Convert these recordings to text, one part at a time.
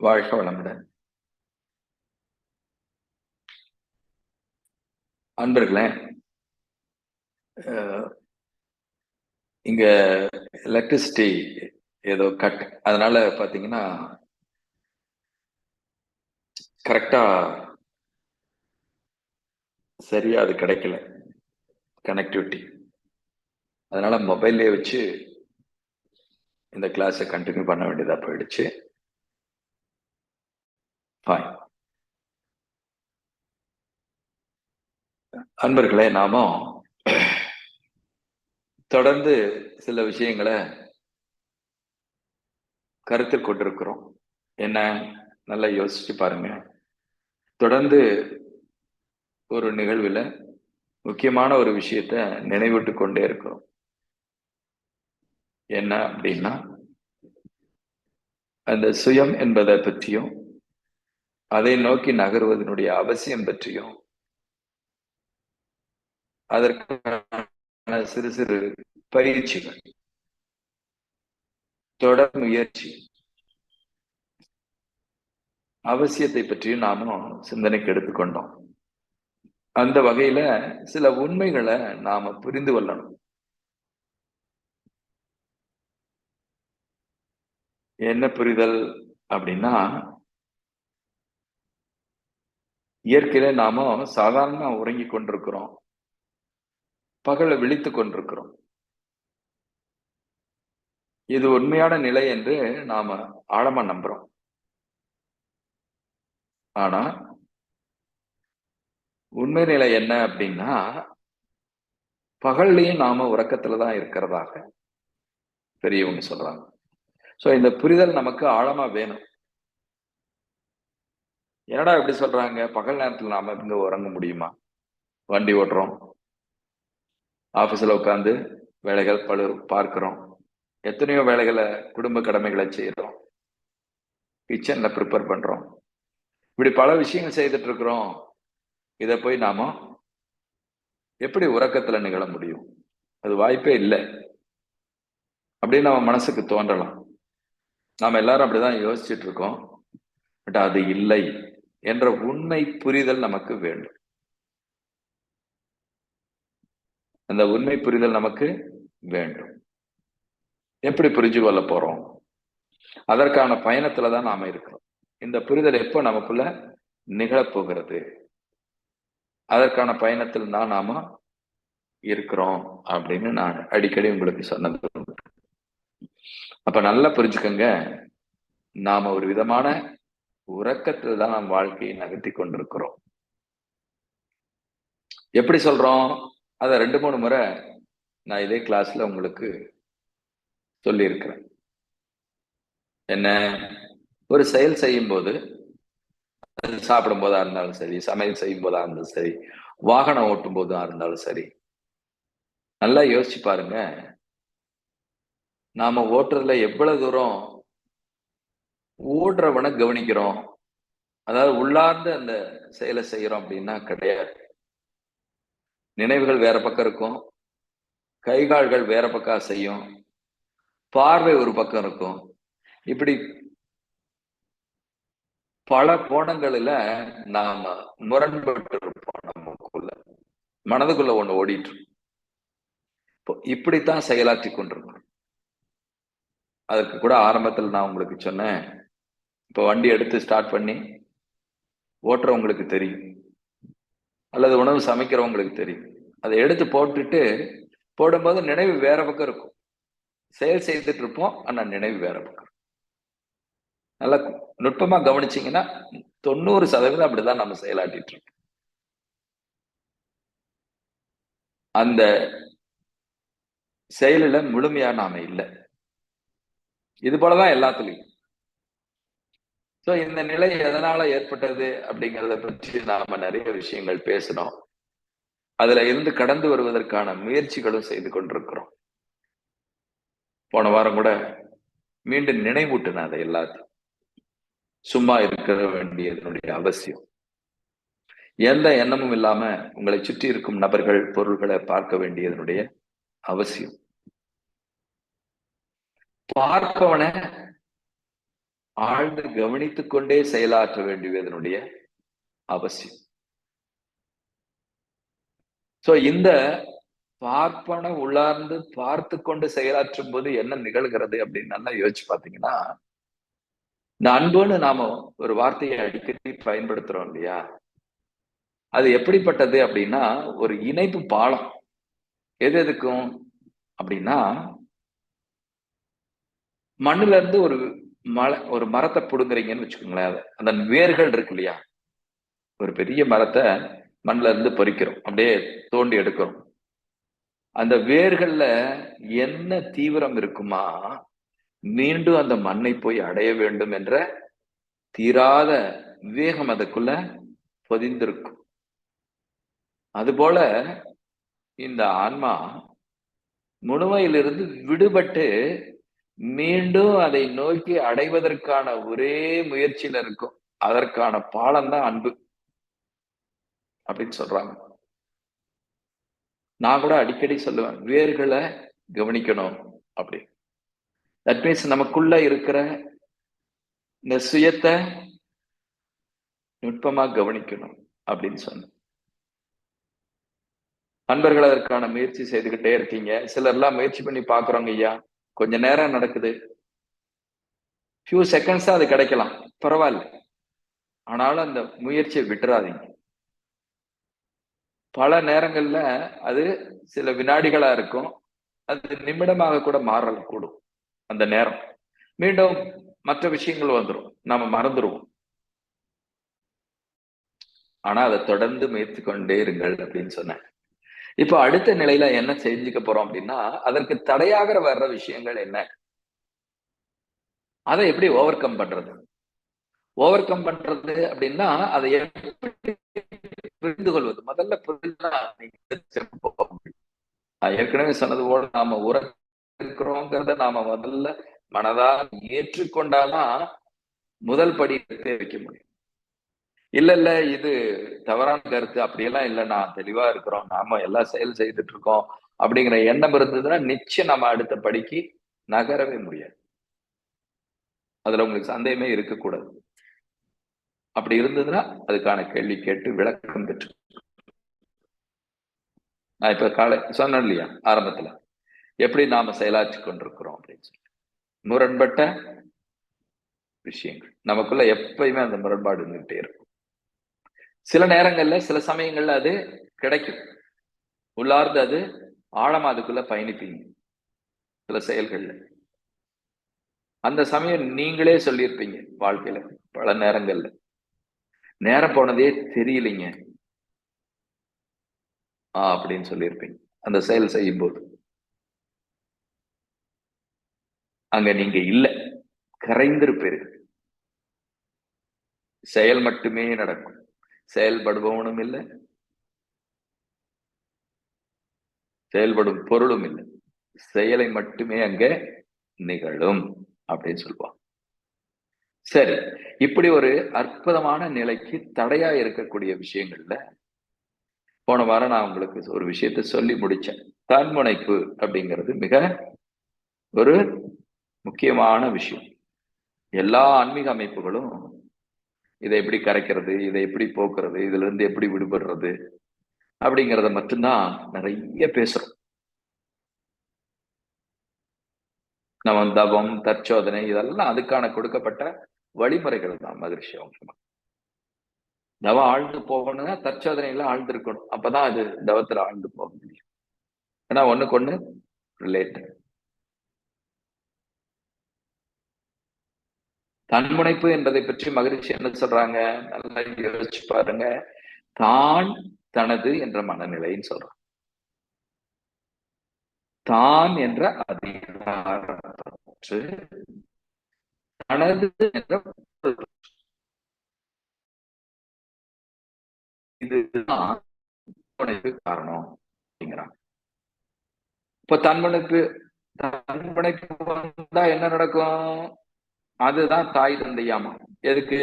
வாழ்க வளமுடன். அன்பர்களே இங்க எலக்ட்ரிசிட்டி ஏதோ கட் அதனால பாத்தீங்கன்னா கரெக்டா சரியா அது கிடைக்கல கனெக்டிவிட்டி அதனால மொபைல்லே வச்சு இந்த கிளாஸை கண்டினியூ பண்ண வேண்டியதாக போயிடுச்சு. ஃபைன் அன்பர்களே நாம தொடர்ந்து சில விஷயங்களை கருத்தில் கொண்டிருக்கிறோம். என்ன? நல்லா யோசிச்சு பாருங்க. தொடர்ந்து ஒரு நிகழ்வில் முக்கியமான ஒரு விஷயத்த நினைவிட்டு கொண்டே இருக்கிறோம். என்ன அப்படின்னா அந்த சுயம் என்பதை பற்றியும் அதை நோக்கி நகர்வதனுடைய அவசியம் பற்றியும் அதற்கான சிறு சிறு பயிற்சிகள் தொடர் முயற்சி அவசியத்தை பற்றியும் நாமும் சிந்தனைக்கு எடுத்துக்கொண்டோம் அந்த வகையில சில உண்மைகளை நாம புரிந்து கொள்ளணும். என்ன புரிதல் அப்படின்னா இயற்கையில நாம சாதாரண உறங்கி கொண்டிருக்கிறோம். பகல விழித்து கொண்டிருக்கிறோம். இது உண்மையான நிலை என்று நாம ஆழமா நம்புறோம். ஆனா உண்மை நிலை என்ன அப்படின்னா பகல்லையும் நாம உறக்கத்துல தான் இருக்கிறதாக பெரியவங்க சொல்றாங்க. சோ இந்த புரிதல் நமக்கு ஆழமா வேணும். என்னடா இப்படி சொல்றாங்க? பகல் நேரத்துல நாம இங்க உறங்க முடியுமா? வண்டி ஓட்டுறோம். ஆபீஸ்ல உட்காந்து வேலைகள் பழு பார்க்கிறோம். எத்தனையோ வேலைகளை குடும்ப கடமைகளை செய்யறோம் கிச்சன்ல ப்ரிப்பேர் பண்றோம். இப்படி பல விஷயங்கள் செய்துட்டு இருக்கிறோம். இதை போய் நாம எப்படி உறக்கத்துல நிகழ முடியும்? அது வாய்ப்பே இல்லை. அப்படின்னு நம்ம மனசுக்கு தோன்றலாம். நாம எல்லாரும் அப்படிதான் யோசிச்சுட்டு இருக்கோம். பட் அது இல்லை. என்ற உண்மை புரிதல் நமக்கு வேண்டும். அந்த உண்மை புரிதல் நமக்கு வேண்டும். எப்படி புரிஞ்சு கொள்ள போறோம்? அதற்கான பயணத்துல தான் நாம இருக்கிறோம். இந்த புரிதல் எப்போ நமக்குள்ள நிகழப்போகிறது அதற்கான பயணத்தில் தான் நாம இருக்கிறோம் அப்படின்னு நான் அடிக்கடி உங்களுக்கு சொன்னது. அப்ப நல்லா புரிஞ்சுக்கங்க. நாம ஒரு விதமான உறக்கத்தில் தான் நம் வாழ்க்கையை நகர்த்தி கொண்டிருக்கிறோம். எப்படி சொல்றோம்? அதை ரெண்டு மூணு முறை நான் இதே கிளாஸ்ல உங்களுக்கு சொல்லியிருக்கிறேன். என்ன? ஒரு செயல் செய்யும் போது அது சாப்பிடும் போதா இருந்தாலும் சரி சமையல் செய்யும் போதா இருந்தாலும் சரி வாகனம் ஓட்டும் போதா இருந்தாலும் சரி நல்லா யோசிச்சு பாருங்க. நாம ஓட்டுறதுல எவ்வளவு தூரம் ஓடுறவனை கவனிக்கிறோம். அதாவது உள்ளார்ந்த அந்த செயலை செய்யறோம் அப்படின்னா கிடையாது. நினைவுகள் வேற பக்கம் இருக்கும். கை கால்கள் வேற பக்கம் செய்யும். பார்வை ஒரு பக்கம் இருக்கும். இப்படி பல கோணங்களில நாம முரண்பட்டு இருப்போம் நமக்குள்ள. மனதுக்குள்ள ஒண்ணு ஓடிட்டு இருக்கும். இப்போ இப்படித்தான் செயலாற்றி கொண்டிருக்கிறோம். அதுக்கு கூட ஆரம்பத்தில் நான் உங்களுக்கு சொன்னேன். இப்போ வண்டி எடுத்து ஸ்டார்ட் பண்ணி ஓட்டுறவங்களுக்கு தெரியும். அல்லது உணவு சமைக்கிறவங்களுக்கு தெரியும். அதை எடுத்து போட்டுட்டு போடும்போது நினைவு வேற பக்கம் இருக்கும். செயல் செய்துட்டு இருப்போம் ஆனால் நினைவு வேற பக்கம் நல்லா நுட்பமாக கவனிச்சிங்கன்னா தொண்ணூறு சதவீதம் அப்படிதான் நம்ம செயலாட்டிட்டு இருக்கோம். அந்த செயலில் முழுமையா நாம இல்லை. இது போலதான் எல்லாத்துலேயும். ஸோ இந்த நிலை எதனால ஏற்பட்டது அப்படிங்கிறத பற்றி நாம நிறைய விஷயங்கள் பேசணும் அதுல இருந்து கடந்து வருவதற்கான முயற்சிகளும் செய்து கொண்டிருக்கிறோம். போன வாரம் கூட மீண்டும் நினைவூட்டின அதை எல்லாத்தையும். சும்மா இருக்க வேண்டியதனுடைய அவசியம். எந்த எண்ணமும் இல்லாம உங்களை சுற்றி இருக்கும் நபர்கள் பொருள்களை பார்க்க வேண்டியதனுடைய அவசியம். பார்ப்பவனை ஆழ்ந்து கவனித்துக் கொண்டே செயலாற்ற வேண்டியதனுடைய அவசியம். சோ இந்த பார்ப்பன உள்ளார்ந்து பார்த்து கொண்டு செயலாற்றும் போது என்ன நிகழ்கிறது அப்படின்னு நல்லா யோசிச்சு பாத்தீங்கன்னா இந்த அன்புன்னு நாம ஒரு வார்த்தையை அடிக்கடி பயன்படுத்துறோம் இல்லையா? அது எப்படிப்பட்டது அப்படின்னா ஒரு இணைப்பு பாலம். எது எதுக்கும்? அப்படின்னா மண்ணுல இருந்து ஒரு மலை ஒரு மரத்தை பிடுங்குறீங்கன்னு வச்சுக்கோங்களேன் அந்த வேர்கள் இருக்கு இல்லையா? ஒரு பெரிய மரத்தை மண்ணுல இருந்து பறிக்கிறோம் அப்படியே தோண்டி எடுக்கிறோம். அந்த வேர்கள்ல என்ன தீவிரம் இருக்குமா? மீண்டும் அந்த மண்ணை போய் அடைய வேண்டும் என்ற தீராத வேகம் அதுக்குள்ள பொதிந்திருக்கும். அதுபோல இந்த ஆன்மா முழுமையிலிருந்து விடுபட்டு மீண்டும் அதை நோக்கி அடைவதற்கான ஒரே முயற்சியில இருக்கும். அதற்கான பாலம் தான் அன்பு. அப்படின்னு சொல்றாங்க. நான் கூட அடிக்கடி சொல்லுவேன் வேர்களை கவனிக்கணும் அப்படி. தட் மீன்ஸ் நமக்குள்ள இருக்கிற இந்த சுயத்தை நுட்பமா கவனிக்கணும் அப்படின்னு சொன்னேன். நண்பர்கள் அதற்கான முயற்சி செய்துகிட்டே இருக்கீங்க. சிலர்லாம் முயற்சி பண்ணி பாக்குறோங்க ஐயா. கொஞ்ச நேரம் நடக்குது. ஃபியூ செகண்ட்ஸா அது கிடைக்கலாம். பரவாயில்ல. ஆனாலும் அந்த முயற்சியை விட்டுறாதீங்க. பல நேரங்கள்ல அது சில வினாடிகளா இருக்கும். அது நிமிடமாக கூட மாறல கூடும். அந்த நேரம். மீண்டும் மற்ற விஷயங்கள் வந்துடும் நாம மறந்துடுவோம் ஆனா அதை தொடர்ந்து முயற்சி கொண்டே இருங்கள் அப்படின்னு சொன்னேன். இப்போ அடுத்த நிலையில என்ன செஞ்சுக்க போறோம் அப்படின்னா அதற்கு தடையாக வர்ற விஷயங்கள் என்ன? அதை எப்படி ஓவர் கம் பண்றது? ஓவர் கம் பண்றது அப்படின்னா அதை எப்படி புரிந்து கொள்வது? முதல்ல புரிஞ்சா ஏற்கனவே சொன்னது போல நாம உறக்கிறோங்கிறத நாம முதல்ல மனதா ஏற்றுக்கொண்டாதான் முதல் படி தெரிவிக்க வைக்க முடியும். இல்ல இல்ல இது தவறான கருத்து. அப்படியெல்லாம் இல்ல நான் தெளிவா இருக்கிறோம். நாம எல்லாம் செயல் செய்துட்டு இருக்கோம் அப்படிங்கிற எண்ணம் இருந்ததுன்னா நிச்சயம் நம்ம அடுத்த படிக்கு நகரவே முடியாது. அதுல உங்களுக்கு சந்தேகமே இருக்கக்கூடாது. அப்படி இருந்ததுன்னா அதுக்கான கேள்வி கேட்டு விளக்கம் பெற்று. நான் இப்ப காலை சொன்னேன் இல்லையா ஆரம்பத்துல. எப்படி நாம செயலாற்றி கொண்டிருக்கிறோம் அப்படின்னு சொல்லி. முரண்பட்ட விஷயங்கள். நமக்குள்ள எப்பயுமே அந்த முரண்பாடு இருந்துகிட்டே இருக்கும். சில நேரங்கள்ல சில சமயங்கள்ல அது கிடைக்கும். உள்ளார்ந்து அது ஆழமா அதுக்குள்ள பயணிப்பீங்க சில செயல்கள்ல. அந்த சமயம் நீங்களே சொல்லியிருப்பீங்க வாழ்க்கையில பல நேரங்கள்ல. நேரம் போனதே தெரியலைங்க. ஆ அப்படின்னு சொல்லியிருப்பீங்க அந்த செயல் செய்யும் போது அங்க நீங்க இல்லை கரைந்திருப்பீர்கள். செயல் மட்டுமே நடக்கும். செயல்படுபவனும் இல்லை செயல்படும் பொருளும் இல்லை செயலை மட்டுமே அங்க நிகழும் அப்படின்னு சொல்லுவான். சரி இப்படி ஒரு அற்புதமான நிலைக்கு தடையா இருக்கக்கூடிய விஷயங்கள்ல போன வாரம் நான் உங்களுக்கு ஒரு விஷயத்த சொல்லி முடிச்சேன். தன்முனைப்பு அப்படிங்கிறது மிக ஒரு முக்கியமான விஷயம். எல்லா ஆன்மீக அமைப்புகளும் இதை எப்படி கரைக்கிறது இதை எப்படி போக்குறது இதுல இருந்து எப்படி விடுபடுறது அப்படிங்கிறத மட்டும்தான் நிறைய பேசுறோம். நம்ம தவம் தற்சோதனை இதெல்லாம் அதுக்கான கொடுக்கப்பட்ட வழிமுறைகள் தான் மகிழ்ச்சி அவங்க தவம் ஆழ்ந்து போகணும்னா தற்சோதனையில ஆழ்ந்து இருக்கணும் அப்பதான் அது தவத்துல ஆழ்ந்து போக முடியும். ஏன்னா ஒண்ணுக்கு ஒண்ணு ரிலேட்டட் தன்முனைப்பு என்பதை பற்றி மகிழ்ச்சி என்ன சொல்றாங்க? நல்லா யோசிச்சு பாருங்க. தான் தனது என்ற மனநிலைன்னு சொல்றான். தான் என்ற அதிகாரப்பற்று தனது என்ற இதுதான் காரணம் அப்படிங்கிறான். இப்ப தன்முனைப்பு தன்முனைப்பு வந்தா என்ன நடக்கும்? அதுதான் தாய் தந்தையாமா. எதுக்கு?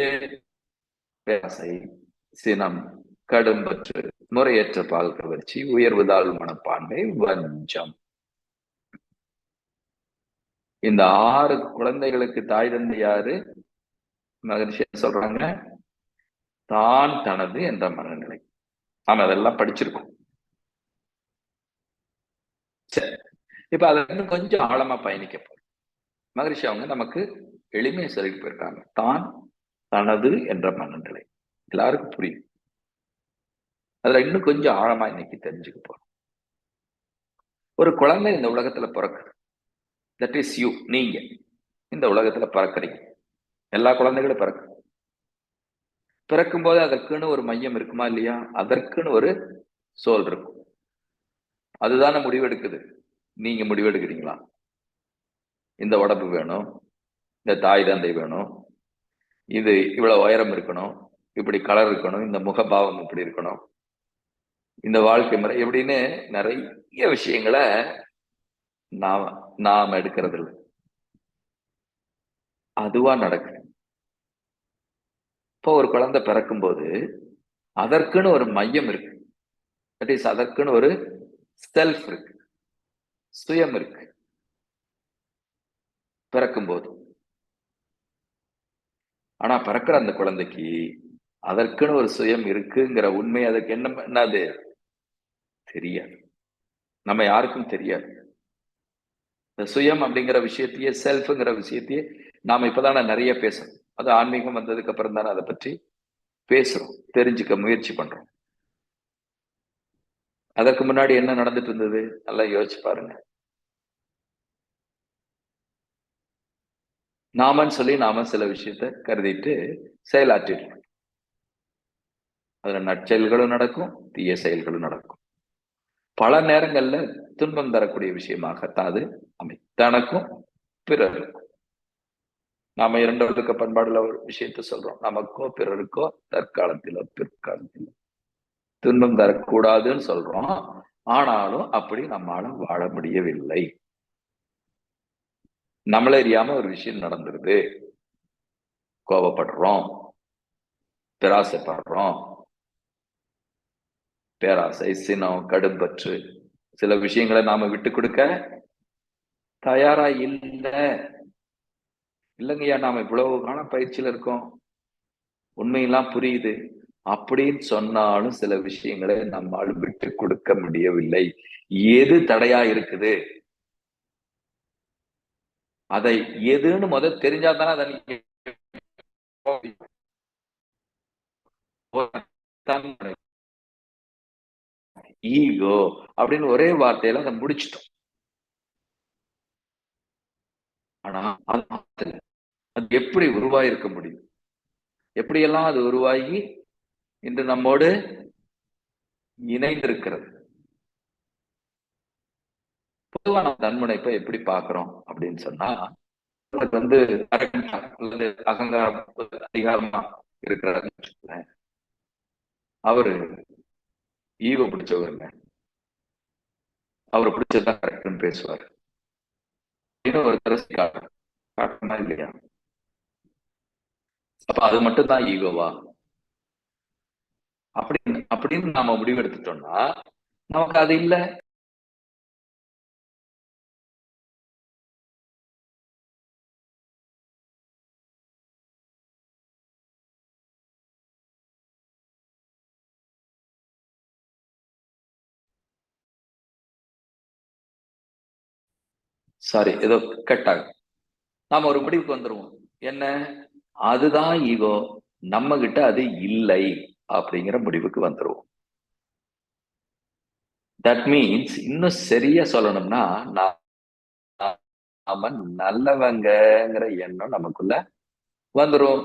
பேசை சினம் கடும்பற்று முறையற்ற பால் கவர்ச்சி உயர்வுதாள் மனப்பான்மை வஞ்சம். இந்த ஆறு குழந்தைகளுக்கு தாய் தந்தை யாரு? மகரிஷி சொல்றாங்க? தான் தனது என்ற மனநிலை. நாம அதெல்லாம் படிச்சிருக்கோம். சரி. இப்ப அதை கொஞ்சம் ஆழமா பயணிக்க போறோம். மகரிஷி அவங்க நமக்கு எளிமையை சொல்லிட்டு போயிருக்காங்க. தான் தனது என்ற மனநிலை. எல்லாருக்கும் புரியும். அதுல இன்னும் கொஞ்சம் ஆழமா இன்னைக்கு தெரிஞ்சுக்க போறோம். ஒரு குழந்தை இந்த உலகத்துல பிறக்குது. தட் இஸ் யூ நீங்க. இந்த உலகத்துல பிறக்கிறீங்க. எல்லா குழந்தைகளும் பிறக்கு பிறக்கும் போது அதற்குன்னு ஒரு மையம் இருக்குமா இல்லையா? அதற்குன்னு ஒரு சோல் இருக்கும். அதுதானே முடிவெடுக்குது. நீங்க முடிவெடுக்கிறீங்களா? இந்த உடம்பு வேணும். இந்த தாய் தந்தை வேணும். இது இவ்வளவு உயரம் இருக்கணும். இப்படி கலர் இருக்கணும். இந்த முகபாவம் இப்படி இருக்கணும். இந்த வாழ்க்கை முறை எப்படின்னு நிறைய விஷயங்களை நாம் நாம் எடுக்கிறது இல்லை அதுவா நடக்குது இப்போ ஒரு குழந்தை பிறக்கும்போது அதற்குன்னு ஒரு மையம் இருக்கு. தட் இஸ் அதற்குன்னு ஒரு செல்ஃப் இருக்கு. சுயம் இருக்கு. பிறக்கும்போது. ஆனா பிறக்கிற அந்த குழந்தைக்கு அதற்குன்னு ஒரு சுயம் இருக்குங்கிற உண்மை அதுக்கு என்ன என்னது? தெரியாது. நம்ம யாருக்கும் தெரியாது. இந்த சுயம் அப்படிங்கிற விஷயத்தையே செல்ஃப்ங்கிற விஷயத்தையே நாம இப்பதானே நிறைய பேசுறோம். அது ஆன்மீகம் வந்ததுக்கு அப்புறம் தானே அதை பற்றி பேசுறோம் தெரிஞ்சுக்க முயற்சி பண்றோம். அதற்கு முன்னாடி என்ன நடந்துட்டு இருந்தது? நல்லா யோசிச்சு பாருங்க. நாமன்னு சொல்லி நாம சில விஷயத்த கருதிட்டு செயலாற்றிட்டு அதுல நற்செயல்களும் நடக்கும் தீய செயல்களும் நடக்கும். பல நேரங்கள்ல துன்பம் தரக்கூடிய விஷயமாகத்தான் அது அமை தனக்கும் பிறருக்கும். நாம இரண்டு பண்பாடுல ஒரு விஷயத்த சொல்றோம். நமக்கோ பிறருக்கோ தற்காலத்திலோ பிற்காலத்திலோ துன்பம் தரக்கூடாதுன்னு சொல்றோம். ஆனாலும் அப்படி நம்மளால வாழ முடியவில்லை. நம்மள அறியாம ஒரு விஷயம் நடந்துருது. கோபப்படுறோம் பிராசைப்படுறோம். பேராசை சினம் கடும்பற்று சில விஷயங்களை நாம விட்டு கொடுக்க தயாரா இல்லை. இல்லைங்கய்யா நாம இவ்வளவு கால பயிற்சியில இருக்கோம். உண்மையெல்லாம் புரியுது. அப்படின்னு சொன்னாலும் சில விஷயங்களை நம்மால் விட்டு கொடுக்க முடியவில்லை. எது தடையா இருக்குது? அதை எதுன்னு முதல் தெரிஞ்சாதானே அதை ஈகோ அப்படின்னு ஒரே வார்த்தையில அதை முடிச்சிட்டோம். ஆனா அது எப்படி உருவாயிருக்க முடியும்? எப்படியெல்லாம் அது உருவாகி இன்று நம்மோடு இணைந்திருக்கிறது? பொதுவா நம்ம தன்முனைப்பை எப்படி பாக்குறோம் அப்படின்னு சொன்னா வந்து அகங்காரம் அதிகாரமா இருக்கிறாரு அவரு ஈவ பிடிச்சவருங்க. அவரை பிடிச்சதுதான் கரெக்ட்னு பேசுவார். இன்னும் ஒரு தரசி காட்டணும் இல்லையா? அப்ப அது மட்டும் தான் ஈகோவா? அப்படின்னு அப்படின்னு நாம முடிவெடுத்துட்டோம்னா நமக்கு அது இல்லை. சாரி ஏதோ கட் ஆகும் நாம ஒரு முடிவுக்கு வந்துருவோம். என்ன? அதுதான் ஈகோ நம்ம கிட்ட அது இல்லை அப்படிங்கிற முடிவுக்கு வந்துருவோம். தட் மீன்ஸ் இன்னும் சரியா சொல்லணும்னா நாம நல்லவங்கிற எண்ணம் நமக்குள்ள வந்துடும்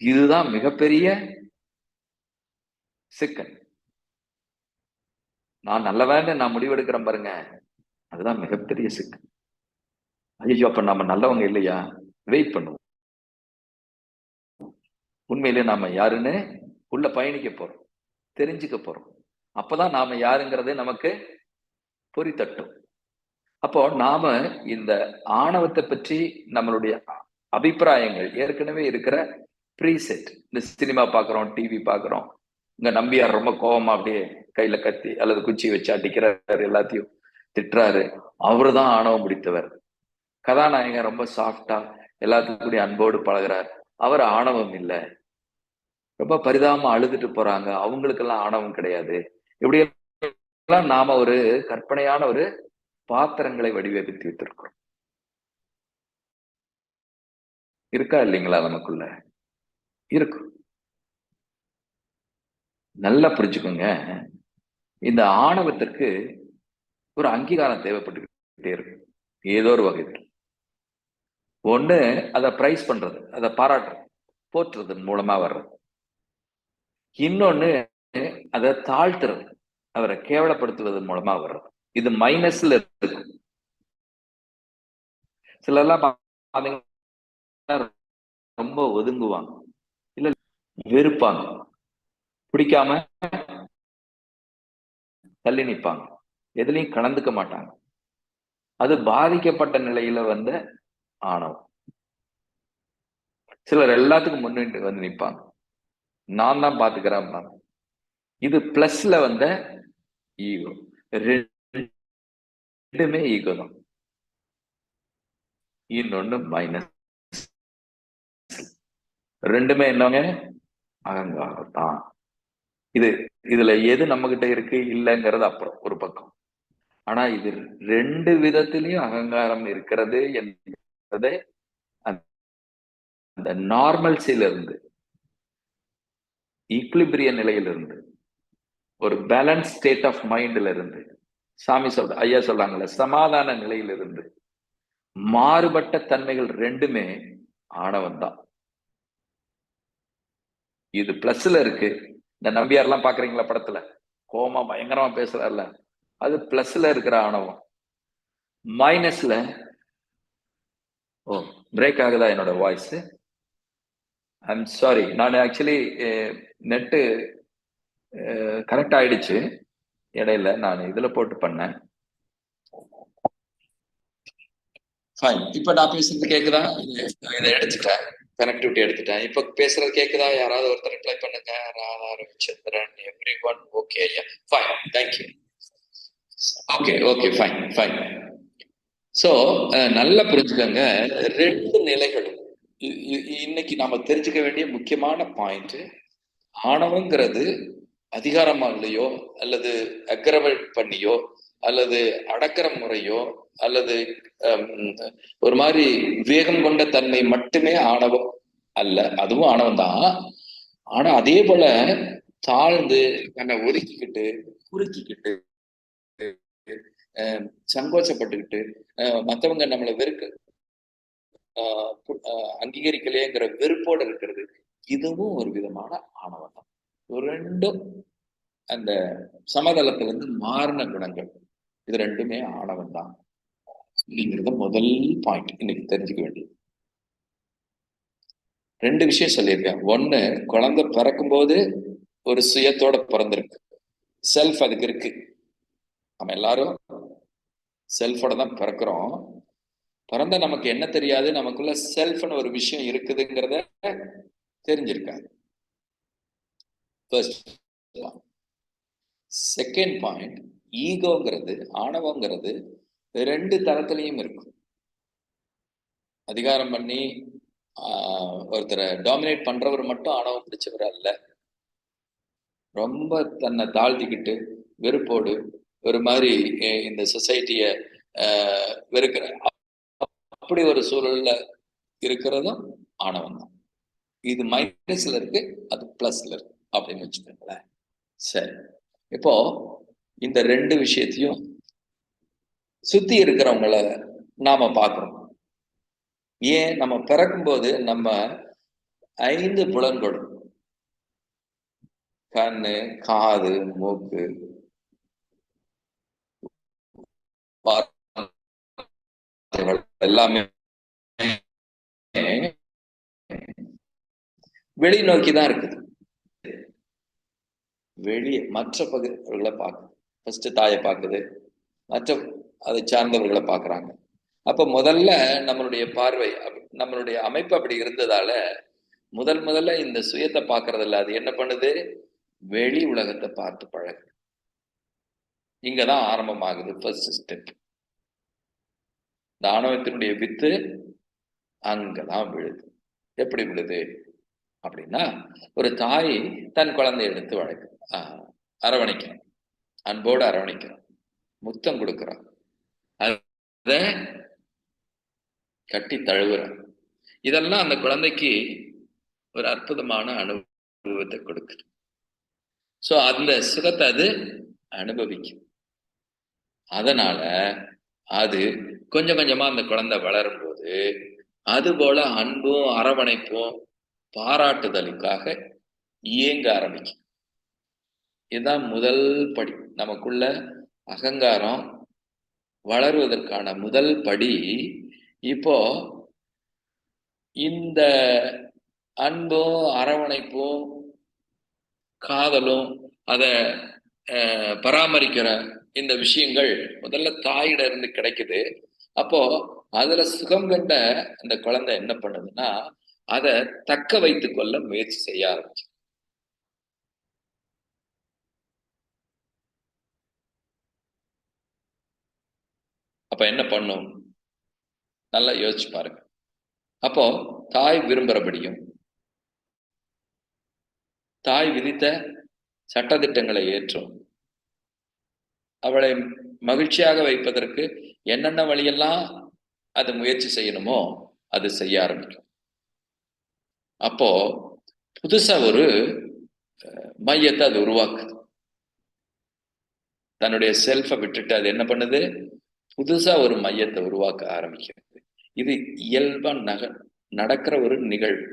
இதுதான் மிகப்பெரிய சிக்கல். நான் நல்லவன்னு நான் முடிவெடுக்கிறேன் பாருங்க. அதுதான் மிகப்பெரிய சிக்கல். ஐயோ அப்ப நம்ம நல்லவங்க இல்லையா? வெயிட் பண்ணுவோம். உண்மையிலே நாம யாருன்னு உள்ள பயணிக்க போறோம். தெரிஞ்சுக்க போறோம். அப்பதான் நாம யாருங்கிறதே நமக்கு பொறித்தட்டும். அப்போ நாம இந்த ஆணவத்தை பற்றி நம்மளுடைய அபிப்பிராயங்கள் ஏற்கனவே இருக்கிற ப்ரீசெட் இந்த சினிமா பார்க்குறோம் டிவி பாக்குறோம். இங்க நம்பியார் ரொம்ப கோபமா அப்படியே கையில கத்தி அல்லது குச்சி வச்சு அடிக்கிறார் எல்லாத்தையும். திட்டுறாரு. அவரு தான் ஆணவம் முடித்தவர் கதாநாயகன் ரொம்ப சாஃப்டா எல்லாத்துக்கும் அன்போடு பழகிறார். அவர் ஆணவம் இல்லை. ரொம்ப பரிதாபமா அழுதுட்டு போறாங்க. அவங்களுக்கெல்லாம் ஆணவம் கிடையாது. இப்படி எல்லாம் நாம ஒரு கற்பனையான ஒரு பாத்திரங்களை வடிவமைத்து வைத்திருக்கிறோம். இருக்கா இல்லைங்களா நமக்குள்ள? இருக்கும் நல்லா புரிஞ்சுக்கோங்க. இந்த ஆணவத்திற்கு ஒரு அங்கீகாரம் தேவைப்பட்டுக்கிட்டே இருக்கு ஏதோ ஒரு வகையில். ஒண்ணு அதை பிரைஸ் பண்றது அதை பாராட்டுறது போற்றுறதன் மூலமா வர்றது. இன்னொன்னு அதை தாழ்த்துறது அவரை கேவலப்படுத்துவதன் மூலமா வர்றது. இது மைனஸ்ல இருக்கு. சிலர்லாம் ரொம்ப ஒதுங்குவாங்க. இல்ல வெறுப்பாங்க. பிடிக்காம தள்ளி நிற்பாங்க எதுலையும் கலந்துக்க மாட்டாங்க. அது பாதிக்கப்பட்ட நிலையில வந்த ஆணவம். சிலர் எல்லாத்துக்கும் முன்னிட்டு வந்து நிற்பாங்க நான் தான் பாத்துக்கிறேன் இது பிளஸ்ல வந்த ஈகோ ரெண்டுமே ஈகோ தான். இன்னொன்னு மைனஸ் ரெண்டுமே என்னங்க? அகங்காரம் தான். இது இதுல எது நம்ம கிட்ட இருக்கு இல்லைங்கிறது அப்புறம் ஒரு பக்கம். ஆனா இது ரெண்டு விதத்திலையும் அகங்காரம் இருக்கிறது என்பதை அந்த நார்மல்சில இருந்து ஈக்லிபிரிய நிலையிலிருந்து ஒரு பேலன்ஸ் ஸ்டேட் ஆஃப் மைண்ட்ல இருந்து சாமி சொல்ற ஐயா சொல்றாங்கல்ல சமாதான நிலையிலிருந்து மாறுபட்ட தன்மைகள் ரெண்டுமே ஆணவன் தான். இது பிளஸ்ல இருக்கு. இந்த நம்பியார்லாம் பாக்குறீங்களா படத்துல? கோமா பயங்கரமா பேசுறாருல. அது பிளஸ்ல இருக்கிற ஆணவம். மைனஸ்ல ஓ பிரேக் ஆகுதா என்னோட வாய்ஸ் ஐம் சாரி நான் ஆக்சுவலி நெட்டு கரெக்ட் ஆயிடுச்சு. இடையில நான் இதுல போட்டு பண்ணேன். ஃபைன் இப்ப நான் பேசுறது கேக்குதா? இதை எடுத்துட்டேன். கனெக்டிவிட்டி எடுத்துட்டேன். இப்ப பேசுறது கேக்குதா? யாராவது ஒருத்தர் ரிப்ளை பண்ணுங்க. Radha Ravichandran everyone okay ஐயா fine thank you okay okay fine fine so நல்லா புரிஞ்சுக்கோங்க. ரெண்டு நிலைகளும் இன்னைக்கு நாம தெரிஞ்சுக்க வேண்டிய முக்கியமான பாயிண்ட் ஆணவங்கிறது அதிகாரமாகலையோ அல்லது அக்ரவேட் பண்ணியோ அல்லது அடக்கிற முறையோ அல்லது ஒரு மாதிரி வேகம் கொண்ட தன்மை மட்டுமே ஆணவம் அல்ல அதுவும் ஆணவம் தான். ஆனா அதே போல தாழ்ந்து தன்னை ஒதுக்கிக்கிட்டு குறுக்கிக்கிட்டு சங்கோச்சப்பட்டுக்கிட்டு மற்றவங்க நம்மளை வெறுக்க அங்கீகரிக்கலையேங்கிற வெறுப்போட இருக்கிறது. இதுவும் ஒரு விதமான ஆணவம் தான் ரெண்டும் அந்த சமதளத்துல இருந்து மாறின குணங்கள். இது ரெண்டுமே ஆணவம் தான் அப்படிங்கிறது முதல் பாயிண்ட் இன்னைக்கு தெரிஞ்சுக்க வேண்டியது. ரெண்டு விஷயம் சொல்லியிருக்கேன். ஒண்ணு குழந்தை பிறக்கும் போது ஒரு சுயத்தோட பிறந்திருக்கு. செல்ஃப் அதுக்கு இருக்கு. நம்ம எல்லாரும் செல்ஃபோட தான் பிறக்கிறோம். பிறந்த நமக்கு என்ன தெரியாது? நமக்குள்ள செல்ஃப்னு ஒரு விஷயம் இருக்குதுங்கிறத தெரிஞ்சிருக்காது. செகண்ட் பாயிண்ட் ஈகோங்கிறது ஆணவங்கிறது ரெண்டு தரத்துலையும் இருக்கும். அதிகாரம் பண்ணி ஒருத்தரை டாமினேட் பண்றவர் மட்டும் ஆணவம் பிடிச்சவர் அல்ல. ரொம்ப தன்னை தாழ்த்திக்கிட்டு வெறுப்போடு ஒரு மாதிரி இந்த சொசைட்டிய வெறுக்கிற அப்படி ஒரு சூழல்ல இருக்கிறதும் ஆணவம் தான். இது மைனஸ்ல இருக்கு அது பிளஸ்ல இருக்கு அப்படின்னு வச்சுக்கோங்களேன். சரி. இப்போ இந்த ரெண்டு விஷயத்தையும் சுத்தி இருக்கிறவங்கள நாம பார்க்கிறோம் ஏன்? நம்ம பிறக்கும்போது நம்ம ஐந்து புலன்களும். கண்ணு காது மூக்கு எல்லாமே வெளிநோக்கி தான் இருக்குது. வெளியே மற்ற பகுதிகளை பார்க்குது. ஃபர்ஸ்ட் தாயை பார்க்குது. மற்ற அதை சார்ந்தவர்களை பார்க்குறாங்க. அப்போ முதல்ல நம்மளுடைய பார்வை நம்மளுடைய அமைப்பு அப்படி இருந்ததால முதல் முதல்ல இந்த சுயத்தை பார்க்கறது இல்லை அது என்ன பண்ணுது? வெளி உலகத்தை பார்த்து பழகு இங்கதான் ஆரம்பமாகுது ஃபர்ஸ்ட் ஸ்டெப் தானவத்தினுடைய வித்து அங்கதான் விழுது. எப்படி விழுது? அப்படின்னா ஒரு தாய் தன் குழந்தை எடுத்து வழக்கு அரவணைக்கிறோம் அன்போடு அரவணைக்கிறோம் முத்தம் கொடுக்குறோம் அத கட்டி தழுவுறான். இதெல்லாம் அந்த குழந்தைக்கு ஒரு அற்புதமான அனுபவத்தை கொடுக்குது. ஸோ அந்த சுகத்தை அது அனுபவிக்கும். அதனால அது கொஞ்சம் கொஞ்சமா அந்த குழந்தை வளரும் போது அது போல அன்பும் அரவணைப்பும் பாராட்டுதலுக்காக இயங்க ஆரம்பிக்கும். இதுதான் முதல் படி. நமக்குள்ள அகங்காரம் வளருவதற்கான முதல் படி. இப்போ இந்த அன்பும் அரவணைப்பும் காதலும் அதை பராமரிக்கிற இந்த விஷயங்கள் முதல்ல தாயிட இருந்து கிடைக்குது. அப்போ அதுல சுகம் கண்ட அந்த குழந்தை என்ன பண்ணுதுன்னா அதை தக்க வைத்துக் கொள்ள முயற்சி செய்ய ஆரம்பிச்சு அப்ப என்ன பண்ணும்? நல்லா யோசிச்சு பாருங்க. அப்போ தாய் விரும்புறபடியும் தாய் விதித்த சட்டத்திட்டங்களை ஏற்றும் அவளை மகிழ்ச்சியாக வைப்பதற்கு என்னென்ன வழியெல்லாம் அது முயற்சி செய்யணுமோ அது செய்ய ஆரம்பிக்கும். அப்போ புதுசா ஒரு மையத்தை அது உருவாக்குது. தன்னுடைய செல்ஃபை விட்டுட்டு அது என்ன பண்ணுது? புதுசா ஒரு மையத்தை உருவாக்க ஆரம்பிக்கிறது. இது இயல்பா நக நடக்கிற ஒரு நிகழ்வு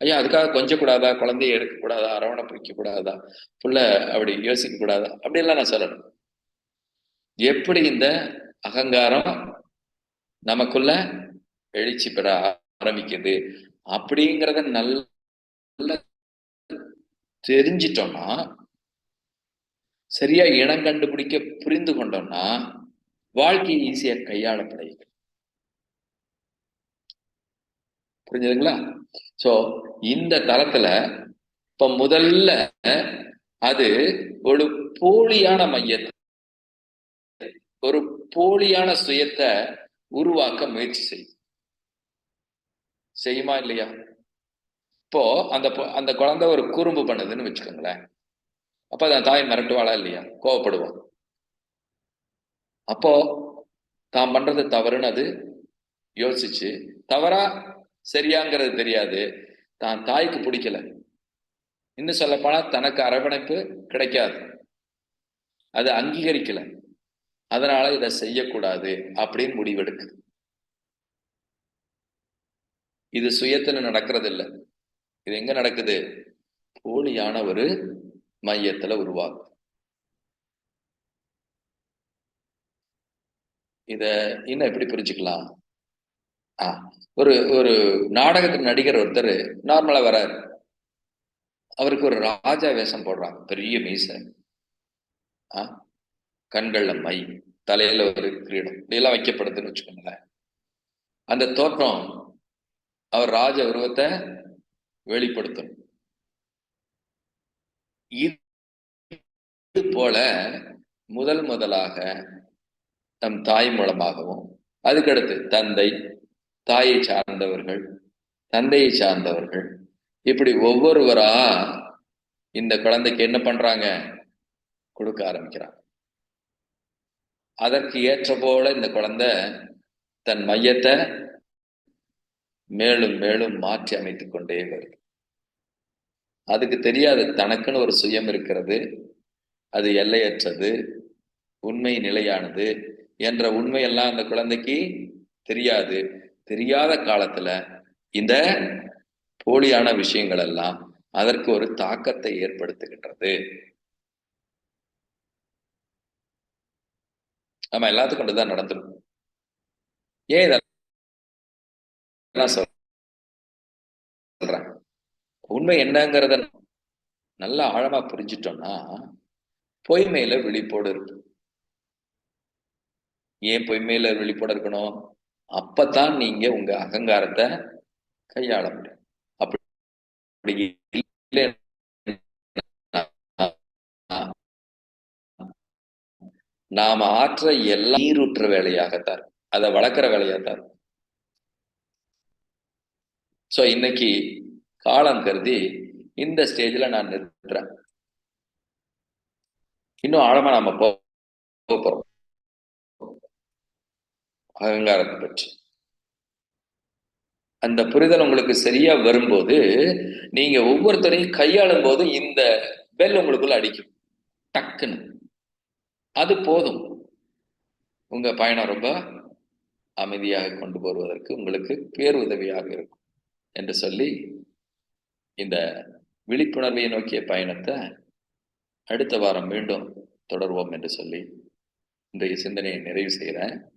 ஐயா அதுக்காக கொஞ்சம் கூடாதா? குழந்தைய எடுக்க கூடாதா? அரவணை பிடிக்க கூடாதா? புள்ள அப்படி யோசிக்க கூடாதா? அப்படிலாம் நான் சொல்லணும். எப்படி இந்த அகங்காரம் நமக்குள்ள எழுச்சி பெற ஆரம்பிக்குது அப்படிங்கிறத நல்ல தெரிஞ்சிட்டோம்னா சரியா இனம் கண்டுபிடிக்க புரிந்து கொண்டோம்னா வாழ்க்கையை ஈஸியா கையாளப்படையுது புரிஞ்சுதுங்களா? சோ இந்த தளத்துல இப்ப முதல்ல அது ஒரு போலியான மையத்தை ஒரு போலியான சுயத்தை உருவாக்க முயற்சி செய்யும். செய்யுமா இல்லையா? இப்போ அந்த அந்த குழந்தை ஒரு குறும்பு பண்ணுதுன்னு வச்சுக்கோங்களேன். அப்ப அந்த தாய் மிரட்டுவாளா இல்லையா? கோவப்படுவான் அப்போ தான் பண்றது தவறுன்னு அது யோசிச்சு தவறா சரியாங்கிறது தெரியாது. தான் தாய்க்கு பிடிக்கல. இன்னும் சொல்லப்போனா தனக்கு அரவணைப்பு கிடைக்காது. அது அங்கீகரிக்கல. அதனால இதை செய்யக்கூடாது அப்படின்னு முடிவெடுக்குது. இது சுயத்துல நடக்கிறது இல்லை இது எங்க நடக்குது? போலியான ஒரு மையத்துல உருவாகும் இத இன்னும் எப்படி புரிஞ்சுக்கலாம்? ஆஹ் ஒரு ஒரு நாடகத்துக்கு நடிகர் ஒருத்தர் நார்மலா வராரு. அவருக்கு ஒரு ராஜா வேஷம் போடுறாங்க. பெரிய மீச. ஆஹ் கண்கள்ல மை தலையில ஒரு கிரீடம் இதெல்லாம் வைக்கப்படுதுன்னு வச்சுக்கோங்களேன். அந்த தோற்றம் அவர் ராஜ உருவத்தை வெளிப்படுத்தும். இது போல முதல் முதலாக தம் தாய் மூலமாகவும் அதுக்கடுத்து தந்தை தாயை சார்ந்தவர்கள் தந்தையை சார்ந்தவர்கள் இப்படி ஒவ்வொருவரா இந்த குழந்தைக்கு என்ன பண்றாங்க? கொடுக்க ஆரம்பிக்கிறாங்க. அதற்கு ஏற்ற போல இந்த குழந்தை தன் மையத்தை மேலும் மேலும் மாற்றி அமைத்துக் கொண்டே வருது. அதுக்கு தெரியாது தனக்குன்னு ஒரு சுயம் இருக்கிறது அது எல்லையற்றது உண்மை நிலையானது என்ற உண்மையெல்லாம் அந்த குழந்தைக்கு தெரியாது. தெரியாத காலத்துல இந்த போலியான விஷயங்கள் எல்லாம் அதற்கு ஒரு தாக்கத்தை ஏற்படுத்துகின்றது. நம்ம எல்லாத்துக்கும் கொண்டுதான் நடந்துடும் ஏன் இதெல்லாம் சொல்றேன்? உண்மை என்னங்கிறத நல்லா ஆழமா புரிஞ்சிட்டோம்னா பொய்மையில விழிப்போடு இருக்கும் ஏன் பொய்மையில விழிப்போடு இருக்கணும்? அப்பதான் நீங்க உங்க அகங்காரத்தை கையாள முடியும். அப்படி நாம ஆற்ற எல்லாம் நீரூற்ற வேலையாகத்தான். அதை வளர்க்குற வேலையாகத்தான். ஸோ இன்னைக்கு காலம் கருதி இந்த ஸ்டேஜில் நான் நிறுத்துறேன். இன்னும் ஆழமா நாம போறோம். அகங்காரத்தை பற்றி. அந்த புரிதல் உங்களுக்கு சரியா வரும்போது நீங்க ஒவ்வொருத்தரையும் கையாளும் போது இந்த பெல் உங்களுக்குள்ள அடிக்கும். டக்குன்னு. அது போதும். உங்க பயணம் ரொம்ப அமைதியாக கொண்டு போவதற்கு உங்களுக்கு பேருதவியாக இருக்கும் என்று சொல்லி இந்த விழிப்புணர்வை நோக்கிய பயணத்தை அடுத்த வாரம் மீண்டும் தொடர்வோம் என்று சொல்லி இன்றைய சிந்தனையை நிறைவு செய்கிறேன்.